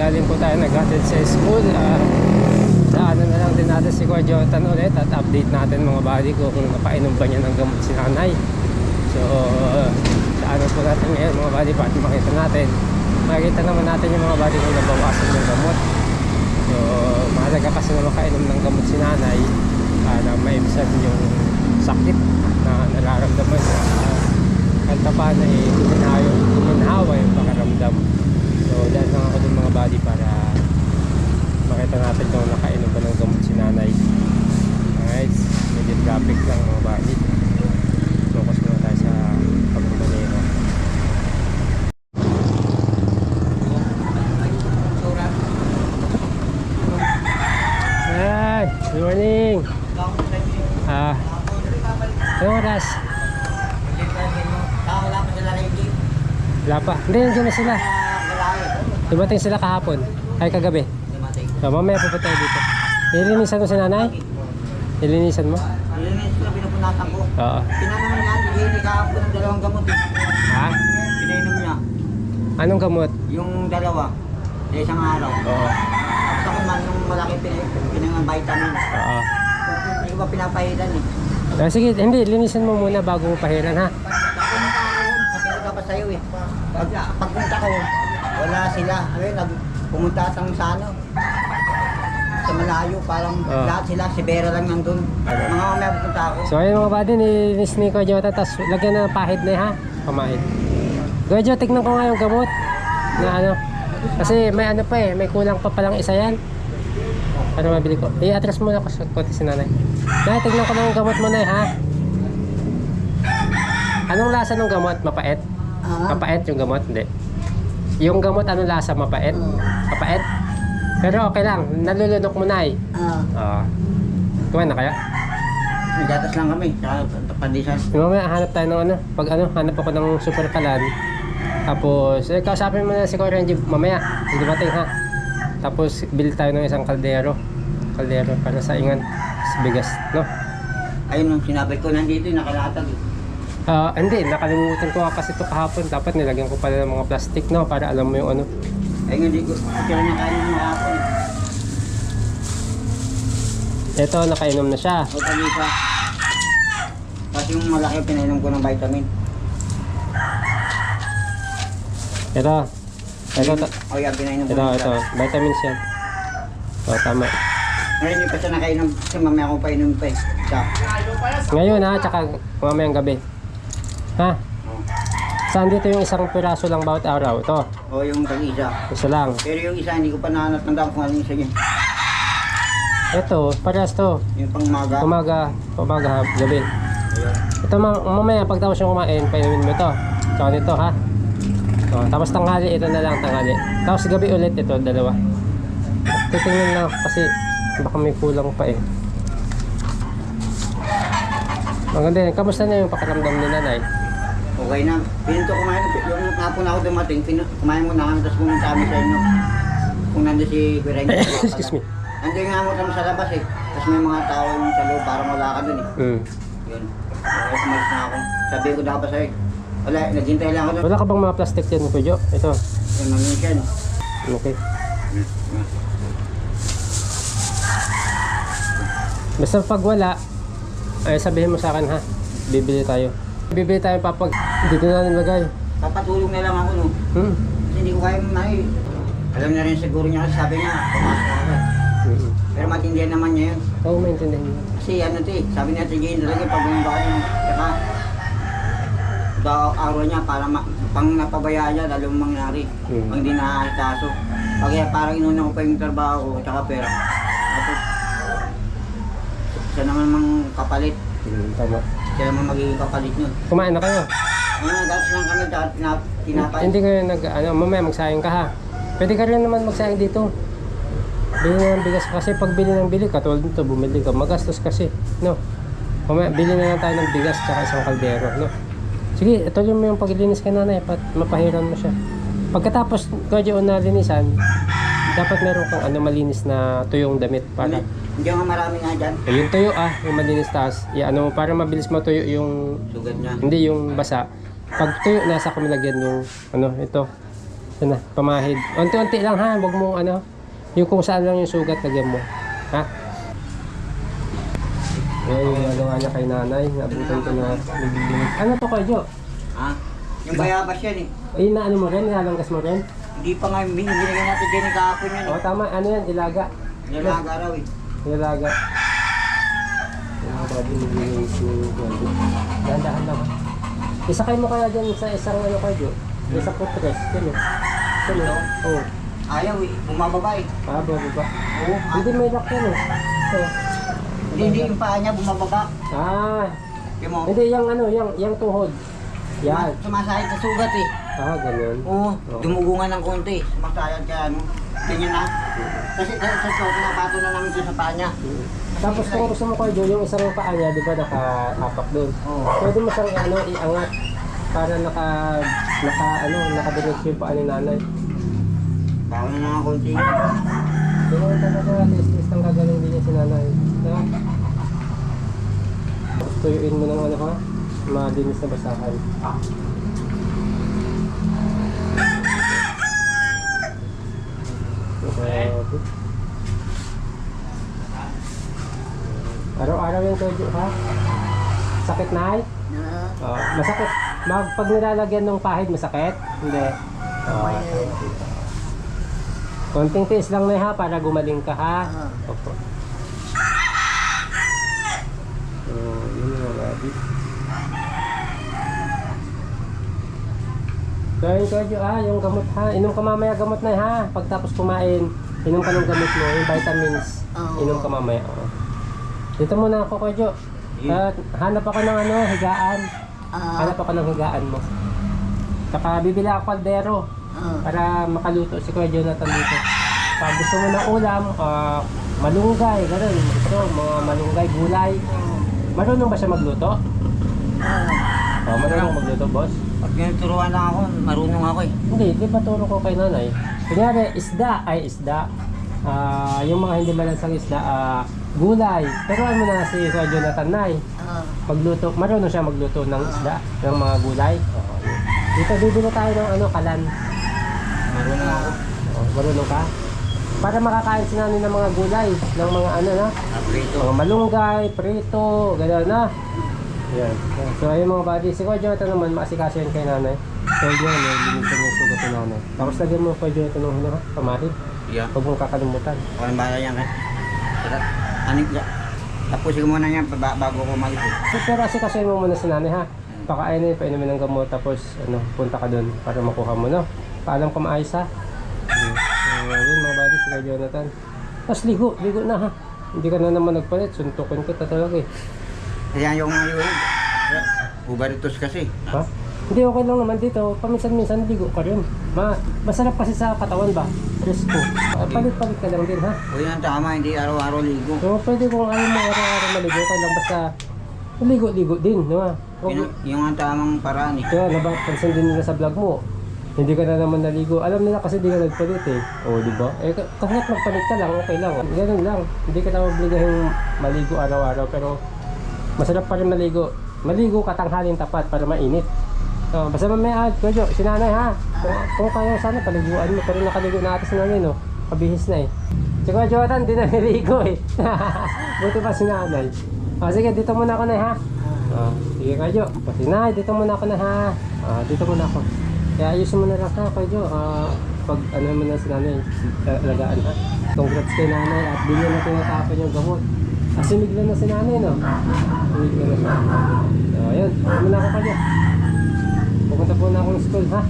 galing po tayo naghatid sa school. Uh, daanan na lang din natin si Kuya Jonathan ulit at update natin mga buddy ko kung napainom ba niya ng gamot si nanay. So, uh, daanan po natin ngayon mga buddy para makita natin. Makikita naman natin yung mga buddy kung nabawasan ng gamot. So, mahalaga kasi na makainom ng gamot si nanay para maibsan yung sakit na nararamdaman niya. Uh, kahit pa na eh, guminhawa yung pakaramdam. So, dahil lang ako dun mga buddy para makita natin kung nakainom ba ng gamot si nanay. Alright, medyo traffic lang mga buddy. Focus muna tayo sa pagmamanero. Ayan, good morning. Ah, anong oras? Wala pa. Hindi, nandiyan na sila. Dumating sila kahapon. Ay, kagabi. So, mamaya pupunta tayo dito. Nilinisan mo si nanay? Nilinisan mo? Nilinis ko, pinupunatan ko. Oo. Pinanong niya, naglinis kahapon ng dalawang gamot. eh. Ha? Pinainom niya. Anong gamot? Yung dalawa, sa isang araw. Oo. Tapos ako man, yung malaki pin- pinangang vitamin. Oo. Hindi ko ba pinapahilan eh. Ah, sige, hindi. Linisan mo muna bago mo pahiran, ha? Pumunta ako sabi ko dapat sa'yo eh. Pag, pagpunta ko, wala sila. Ayun, nag, pumunta atang sa ano, sa malayo, parang Ah. lahat sila, si Vera lang nandun. Mga mamaya pupunta ako. So, ayun mga buddy, nilinis ni Kuya Jota. Tapos, lagyan na ng pahid na, eh, ha? Pamahid. Kuya Jota, tignan ko nga yung gamot. Na ano. Kasi may ano pa eh. May kulang pa palang isa yan. Para mabili ko. I-atras muna ako sa kote si nanay. Nay, tignan ko lang yung gamot mo na, eh, ha? Anong lasa ng gamot? Mapait? Ah, Mapait yung gamot? Hindi. Yung gamot, anong lasa? Mapait? Mapait? Pero okay lang. Nalulunok mo na, eh. ah, Oo. Kumain na kaya? nagdatas lang kami, sa pandesal. Yung mamaya hanap tayo ng ano, pag ano, hanap ako ng super kalan. Tapos, eh, kausapin mo na si Kuya Renji mamaya, hindi dumating ha. Tapos, bili tayo ng isang kaldero. Kaldero para sa ingan, sa bigas, no? Ayun nung sinabi ko, nandito nakalatag. eh. Ah, hindi, nakalimutan ko nga kasi ito kahapon. Dapat nilagyan ko pala ng mga plastic, no? Para alam mo yung ano. Ayun hindi ko, kaya na kain ng hapon. Ito, nakainom na siya. O pag-isa. Kasi yung malaki pinainom ko ng vitamin. Ito. Ito, ito, O yan, pinainom ko ito, ng ito. Vitamins yan. O, tama. Ngayon hindi pa siya nakainom, kasi mamaya akong painom pa eh. Siya. Ngayon ha, tsaka mamayang gabi. Ha? O. Saan dito yung isang piraso lang bawat araw? Ito, O yung pag-isa. isa lang. Pero yung isa, hindi ko pa nanatandaan kung ano yung isa niya. Ito, parehas to. Yung pang maga. Umaga, umaga, ha, gabi. Ito ma- mamaya pag tapos yung kumain, painumin mo ito. Tsaka nito ha. O, tapos tanghali, ito na lang tanghali. Tapos gabi ulit ito, dalawa. Titingnan lang kasi baka may kulang pa eh. Maganda yun. Kamusta na yung pakiramdam ni nanay? Okay na. Pininto kumain. Yung hapon ako dumating, pin kumain muna kami, tapos pumunta kami sa inyo. Kung nandun si Guerrero. Excuse me. Nandun nga mo kami sa labas eh. Tapos may mga tao yung sa loob, parang wala ka dun eh. Hmm. Yun. Okay, kumalis na ako. Sabi ko dapat sa'yo. Wala, naghintay lang ako doon. Wala ka bang mga plastic dyan, Kujo? Ito. Yung maminsan. Okay. Basta pag wala, ay sabihin mo sa akin ha. Bibili tayo. Bibili tayo papag dito na nilagay. Papatulong na lang ako no. Hmm. Kasi hindi ko kaya may... Alam na rin siguro niya kasi sabi niya, pumasok ako. Mm-hmm. Pero matindihan naman niya yun. Oo, maintindihan mo. Kasi ano to eh, sabi niya Jane talaga pag bumaba ka yun. Tsaka, daw araw niya para ma- pang napabayaan niya, lalong mangyari. Mm. Pag hindi nakakitaso. Kaya parang inuna ko pa yung trabaho ko, tsaka pera. Tapos, siya naman mang kapalit. Hmm, tama. Siya naman magiging kapalit nun. Kumain na kayo. Ano, dapat lang kami, tsaka tina- tinapay. Hindi kayo nag, ano, mamaya magsayang ka ha. Pwede ka rin naman magsayang dito. Bili na ng bigas kasi pag bili ng bili, katulad nito, bumili ka, magastos kasi, no? Mamaya, bili na lang tayo ng bigas tsaka isang kaldero, no? Sige, ituloy mo yung paglilinis kay nanay, pat mapahiran mo siya. Pagkatapos, kaya na linisan, dapat meron kang ano malinis na tuyong damit para Hindi nga marami nga dyan. Eh, yung tuyo ah, yung malinis taas. Ya, ano, para mabilis matuyo yung Sugat niya. hindi yung basa. Pag tuyo nasa kumilagyan yung ano ito Yan na, pamahid. Unti-unti lang ha, wag mo ano, yung kung saan lang yung sugat, lagyan mo. Ha? Ayan yung ginagawa niya kay nanay. Nabutan ko na nagbibingit. Ano to kayo? Ha? Yung bayabas yan eh. Ayun na ano mo rin, nilalanggas mo rin? Hindi pa nga, bin- binigyan natin din ng kahapon yan eh. tama. Ano yan? Ilaga. Nilaga raw eh. Ilaga. Yung mga babi, nililinis ni Gondo. Dahan-dahan lang. Isakay mo kaya dyan sa isang ano kayo, Jo? Isang putres. Yan o. Yan o. Oo. Ayaw eh, bumababa eh. Ah, baba. Oo. Hindi may lock yan o. Oo. Hindi, hindi yung paa niya bumababa. Ah, Yung mo, hindi yung ano, yung, yung tuhod. Yan. sumasahit sa sugat eh. Ah, ganun. Oo, Oo. dumugungan ng konti. Sumasayad kaya ano. Ganyan na. Kasi sa sa so, pinapato na namin doon sa paa niya. Tapos kung gusto mo kayo, yung isang paa niya, di ba naka-apak doon? Oo. Pwede mo siyang ano, iangat para naka, naka, ano, nakadiretso yung paa ni nanay. Bawal na nga konti. Pero talaga, tis-tis ng gagaling din niya si nanay. Diba? Tuyuin mo ng ano ha, malinis na basahan. Grabe. Araw-araw yung tuyo ha? Sakit na ay? Oo, masakit. Mag, pag nilalagyan ng pahid, masakit? Hindi. Oo. Konting tiis lang na ha, para gumaling ka ha. Ah. Opo. So, yun yung mga abi. Kaya kadyo ha, yung gamot ha. Inom ka mamaya gamot na ha. Pagtapos kumain, inom ka ng gamot mo, yung vitamins. Oo. Inom ka mamaya. Oo. Dito muna ako kadyo. At hanap ako ng ano, higaan. Ah, Hanap ako ng higaan mo. Saka bibili ako kaldero para makaluto si Kuya Jonathan dito. Pag gusto mo ng ulam, ah, malunggay, gano'n. Ito, mga malunggay, gulay. Marunong ba siya magluto? Oh, marunong magluto, boss? Pag tinuturuan lang ako, marunong ako eh. Hindi, di ba turo ko kay nanay? Kunyari, isda, ay isda. Ah, yung mga hindi malansang isda, ah, gulay. Pero ano na si Kuya Jonathan Nay, magluto, marunong siya magluto ng isda, ng mga gulay. Yun. dito bibili tayo ng ano, kalan. Marunong ako. Oh, marunong ka? Para makakain si nanay ng mga gulay, ng mga ano na, Aprito. mga malunggay, prito, gano'n na. Yan. So ayun mga buddy, si Kuya Jonathan naman, maasikaso yan kay nanay. So yun, eh, linisan yung sugat ni nanay. Tapos lagyan mo Kuya Jonathan ng ano pamahid. Yeah. Huwag mong kakalimutan. Walang bala yan eh. Anik ya. Tapusin ko muna yan ba- bago ko mag So, pero asikasuhin mo muna si nanay ha. Pakainin, painumin ng gamot, tapos ano, punta ka doon para makuha mo, no? Paalam ka maayos ha. So, yun mga buddy, si Kuya Jonathan. Tapos ligo, ligo na ha. Hindi ka na naman nagpalit, suntukin kita talaga eh. Kaya yung mga yun. Ubaritos kasi. Ha? Hindi, okay lang naman dito. Paminsan-minsan ligo ka rin. Ma masarap kasi sa katawan ba? Presko. Ah, Palit-palit ka lang din ha. O yan tama, hindi araw-araw ligo. So pwede kung ayaw mo araw-araw maligo ka lang basta ligo-ligo din, di ba? Huwag- Yun, yung ang tamang paraan eh. Kaya nabapansin din nila sa vlog mo. Hindi ka na naman naligo. Alam nila kasi di ka nagpalit eh. O, di ba? Eh, ka- kahit magpalit ka lang, okay lang. Ganun lang. Hindi ka na obligahin maligo araw-araw. Pero masarap pa rin maligo. Maligo ka tanghalin tapat para mainit. So, basta mamaya, ah, Kuya Jo, si nanay ha. Kung, kung kaya sana paliguan mo. Pero nakaligo na ata si nanay, no? Pabihis na eh. Si Kuya Jonathan, di na niligo eh. Buti pa si nanay. O, sige, dito muna ako na ha. Ah, sige Kuya Jo. Pati na, dito muna ako na ha. Ah, dito muna ako. Kaya ayusin mo na lang ha, Kuya Jo. Ah, pag ano mo na si nanay, eh, alagaan ha. Congrats kay nanay at di niya na tinatapon yung gamot. Sumigla na si nanay, no? Sumigla na. So, ayun. Muna ako Jo. Pupunta po na akong school, ha?